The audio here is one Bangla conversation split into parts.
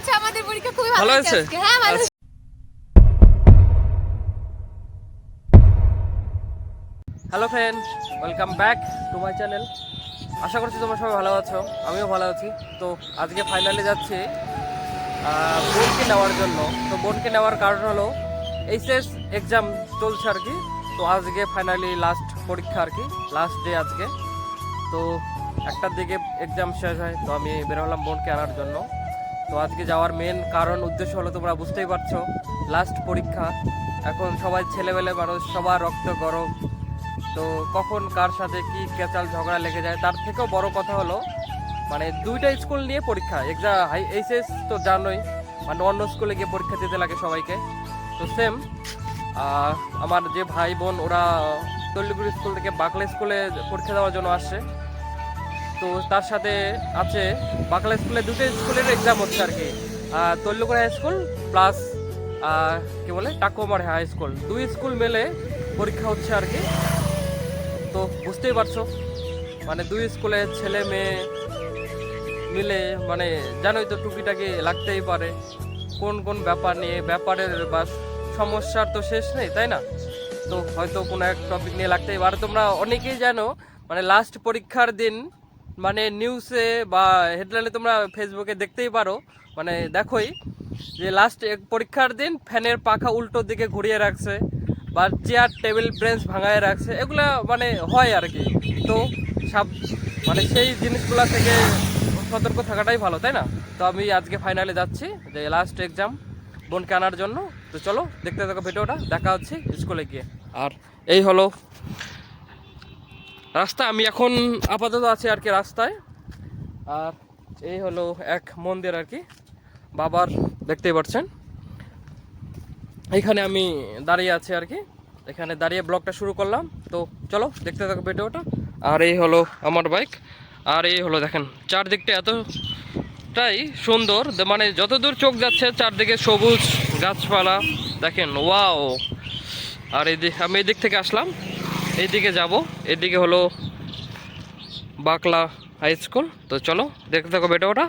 আছে আমাদের পরীক্ষা খুবই ভালো হয়েছে? হ্যাঁ ভালো আচ্ছা। Hello friend welcome back to my channel আশা করছি তোমরা সবাই ভালো আছো। আমিও ভালো আছি। তো আজকে ফাইনালে যাচ্ছি বোনকে নেওয়ার জন্য। তো বোনকে নেওয়ার কারণ হলো এইচএস এক্সাম চলছে আর কি। তো আজকে ফাইনালি লাস্ট পরীক্ষা আর কি লাস্ট ডে আজকে। তো একটার দিকে এক্সাম শেষ হয় তো আমি বেরোলাম বোনকে আনার জন্য। তো আজকে যাওয়ার মেন কারণ, উদ্দেশ্য হলো তোমরা বুঝতেই পারছ। লাস্ট পরীক্ষা। এখন সবাই ছেলেবেলে মানুষ, সবার রক্ত গরম। তো কখন কার সাথে কি কেচাল ঝগড়া লেগে যায়, তার থেকেও বড় কথা হলো মানে দুইটা স্কুল নিয়ে পরীক্ষা। এক্সাম হাই এইচএস তো জানোই মানে অন্য স্কুলে গিয়ে পরীক্ষা দিতে লাগে সবাইকে। তো সেম আমার যে ভাই বোন, ওরা তল্লিগুড়ি স্কুল থেকে বাকলা স্কুলে পরীক্ষা দেওয়ার জন্য আসছে। তো তার সাথে আছে বাকলা স্কুলে দুটো স্কুলের এক্সাম হচ্ছে আর কি। তল্লিগুড়ি হাই স্কুল প্লাস কি বলে, টাকুমার হাই স্কুল দুই স্কুল মেলে পরীক্ষা হচ্ছে আর কি। তো বুঝতেই পারছ মানে দুই স্কুলে ছেলে মেয়ে মিলে মানে জানোই তো টুকিটাকি লাগতেই পারে। কোন কোন ব্যাপার নিয়ে, ব্যাপারের বা সমস্যার তো শেষ নেই, তাই না? তো হয়তো কোনো এক টপিক নিয়ে লাগতেই পারে। তোমরা অনেকেই জানো মানে লাস্ট পরীক্ষার দিন মানে নিউজে বা হেডলাইনে তোমরা ফেসবুকে দেখতেই পারো। মানে দেখোই যে লাস্ট পরীক্ষার দিন ফ্যানের পাখা উল্টো দিকে ঘুরিয়ে রাখছে বা চেয়ার টেবিল ব্রেঞ্চ ভাঙায় রাখছে। এগুলা মানে হয় আর কি। তো সব মানে সেই জিনিসগুলা থেকে সতর্ক থাকাটাই ভালো, তাই না? তো আমি আজকে ফাইনালে যাচ্ছি যে লাস্ট এক্সাম বোনকে আনার জন্য। তো চলো দেখতে থাকো ভিডিওটা। দেখা হচ্ছে স্কুলে গিয়ে। আর এই হলো রাস্তা, আমি এখন আপাতত আছি আর কি রাস্তায়। আর এই হলো এক মন্দির আর কি, বাবার দেখতেই পাচ্ছেন। এখানে আমি দাঁড়িয়ে আছি আর কি, এখানে দাঁড়িয়ে ব্লগটা শুরু করলাম। তো চলো, দেখতে থাকো ভিডিওটা। আর এই হলো আমার বাইক, আর এই হলো দেখেন, চারদিকটা এতটাই সুন্দর মানে যতদূর চোখ যাচ্ছে, চারদিকে সবুজ গাছপালা, দেখেন, ওয়াও। আর এই আমি এই দিক থেকে আসলাম। এইদিকে যাব। এদিকে হলো বাকলা হাই স্কুল তো চলো দেখতে থাকো ভিডিওটা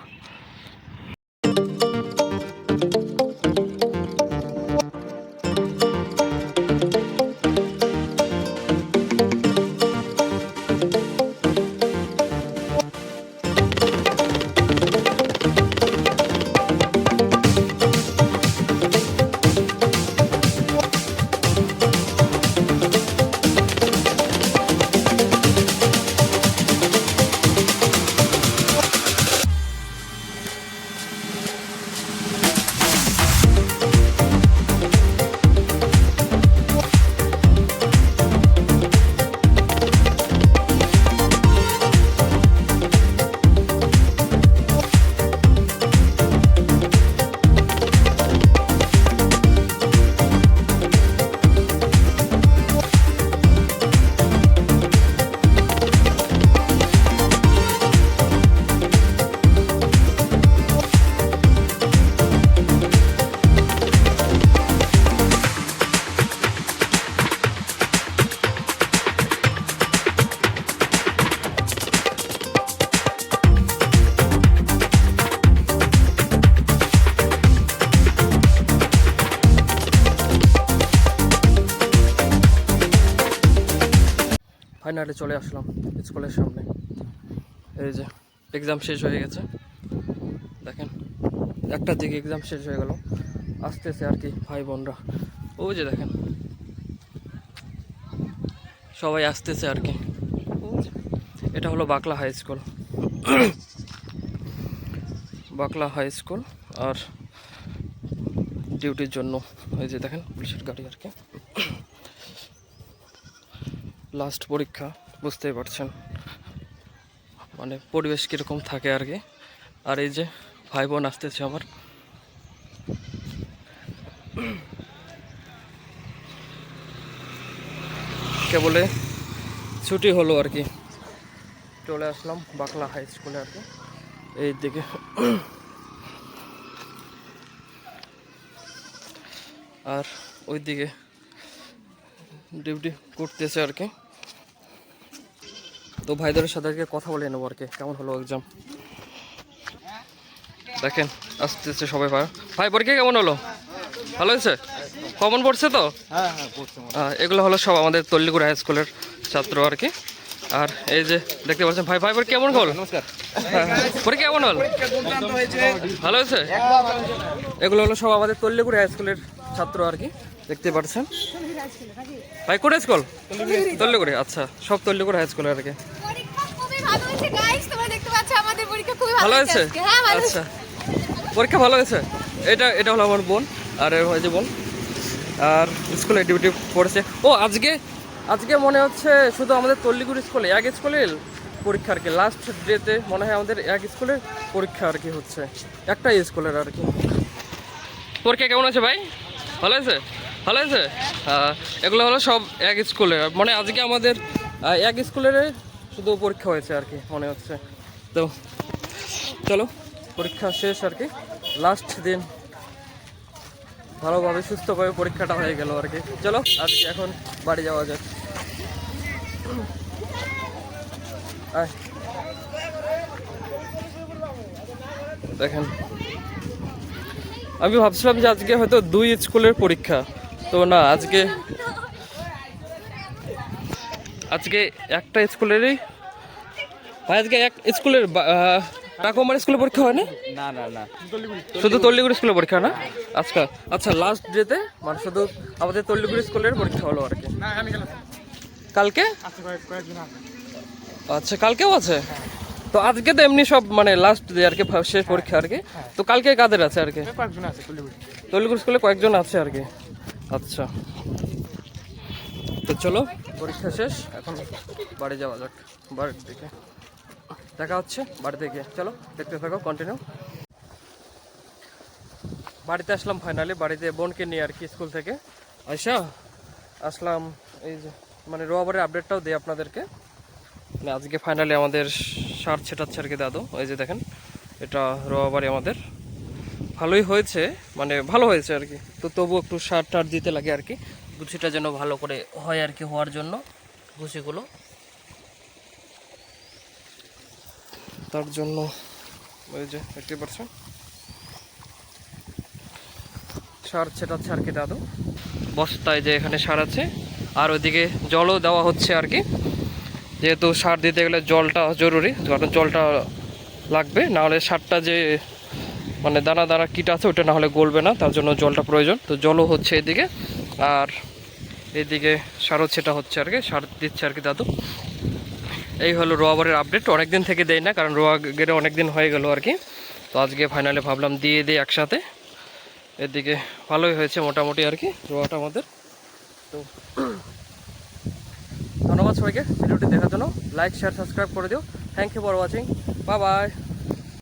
ফাইনালি চলে আসলাম স্কুলের সামনে। এই যে এক্সাম শেষ হয়ে গেছে। দেখেন, একটা দিকে এক্সাম শেষ হয়ে গেল। আসতেছে আর কি ভাই বোনরা। ওই যে দেখেন, সবাই আসতেছে আর কি। এটা হলো Bakla high school Bakla high school আর ডিউটির জন্য, এই যে দেখেন, পুলিশের গাড়ি আর কি। লাস্ট পরীক্ষা, বুঝতেই পারছেন। মানে পরিবেশ কীরকম থাকে আর কি। আর এই যে ভাই বোন আসতেছে আমার। কেবলে ছুটি হলো আর কি। চলে আসলাম বাকলা হাই স্কুলে আর কি। এই দিকে। আর ওই দিকে ডিউটি করতেছে আর কি। তো ভাইদের সাথে আজকে কথা বলে নেব আর কি কেমন হলো এক্সাম দেখেন আস্তে আস্তে সবাই ভাই। ভাই পরীক্ষা কেমন হলো? ভালো হয়েছে? কমন পড়ছে তো? হ্যাঁ হ্যাঁ এগুলো হলো সব আমাদের তল্লিগুড়া হাই স্কুলের ছাত্র আর কি। আর এই যে দেখতে পাচ্ছেন ভাই ভাই কেমন হল? নমস্কার। হ্যাঁ, পরীক্ষা কেমন হল? ভালো হয়েছে? এগুলো হলো সব আমাদের তল্লিগুড়ি হাই স্কুলের ছাত্র আর কি দেখতে পাচ্ছেন। ভাই কোন স্কুল? তল্লিগুড়ি। আচ্ছা সব তল্লিগুড়ি হাই স্কুলের আর কি। ভালো হয়েছে হয়েছে। হ্যাঁ আচ্ছা। পরীক্ষা ভালো হয়েছে? এটা এটা হলো আমার বোন আর এ হয় বোন। আর স্কুলে ডিউটি পড়েছে। ও আজকে আজকে মনে হচ্ছে শুধু আমাদের তল্লিগুড়ি স্কুলে এক স্কুলের পরীক্ষা আর কি। লাস্ট ডেতে মনে হয় আমাদের এক স্কুলের পরীক্ষা আর কি হচ্ছে। একটাই স্কুলের আর কি। পরীক্ষা কেমন আছে ভাই? ভালো আছে ভালো আছে? আহ, এগুলো হলো সব এক স্কুলে। মানে আজকে আমাদের এক স্কুলের শুধু পরীক্ষা হয়েছে আর কি মনে হচ্ছে। তো চলো পরীক্ষা শেষ আর কি। লাস্ট দিন ভালোভাবে সুস্থভাবে পরীক্ষাটা হয়ে গেল আর কি। চলো আজকে এখন বাড়ি যাওয়া যাক। দেখেন। আমি ভাবছিলাম যে আজকে হয়তো দুই স্কুলের পরীক্ষা। তো না আজকে আজকে একটা স্কুলেরই আজকে এক স্কুলের টাকুমার স্কুলে পরীক্ষা হয়নি? না না না। শুধু তল্লিগুড়ি স্কুলে পরীক্ষা না? আজকে আচ্ছা লাস্ট ডেতে মানে শুধু আমাদের তল্লিগুড়ি স্কুলের পরীক্ষা হলো আর কি। কালকে? আচ্ছা কালকেও আছে? তো আজকে তো এমনি সব মানে লাস্ট ডে আর কি শেষ পরীক্ষা আর কি। তো কালকে কাদের আছে আর কি? কয়েকজন আছে কুলিগুড়ি তল্লিগুড়ি স্কুলে কয়েকজন আছে আর কি। আচ্ছা। তো চলো, পরীক্ষা শেষ, এখন বাড়ি যাওয়া যাক, বাড়ির দিকে। দেখা হচ্ছে বাড়িতে গিয়ে। চলো, দেখতে থাকো কন্টিনিউ বাড়িতে আসলাম ফাইনালি বাড়িতে বোনকে নিয়ে আর কি স্কুল থেকে। আয়সা আসলাম, এই যে মানে রোয়াবারের আপডেটটাও দিই আপনাদেরকে। মানে আজকে ফাইনালি আমাদের সার ছেটাচ্ছে আর কি দাদু ওই যে দেখেন, এটা রোয়াবারে আমাদের। ভালোই হয়েছে মানে ভালো হয়েছে আর কি। তো তবু একটু সার টার দিতে লাগে আর কি। গুছিটা যেন ভালো করে হয় আর কি হওয়ার জন্য গুছিগুলো। তার জন্য ওই যে দেখতে পাচ্ছেন। সার ছেটাচ্ছে আর কি দাদু। বস্তায় যে এখানে সার আছে আর ওইদিকে জলও দেওয়া হচ্ছে আর কি। যেহেতু সার দিতে গেলে জলটা জরুরি কারণ জলটা লাগবে নাহলে সারটা যে মানে দানা দানা কিট আছে ওটা না হলে গলবে না, তার জন্য জলটা প্রয়োজন। তো জলও হচ্ছে এদিকে, আর এদিকে সারও ছেটা হচ্ছে আর কি, সার দিচ্ছে আর কি দাদু। এই হলো রোয়াবারের আপডেট অনেকদিন থেকে দেয় না, কারণ রোয়া গেড়ে অনেক দিন হয়ে গেল আর কি। তো আজকে ফাইনালে ভাবলাম দিয়ে দিই একসাথে। এদিকে ভালোই হয়েছে মোটামুটি আর কি, রোয়াটা আমাদের। তো ধন্যবাদ সবাইকে, ভিডিওটি দেখার জন্য। লাইক শেয়ার সাবস্ক্রাইব করে দিও। Thank you for watching bye bye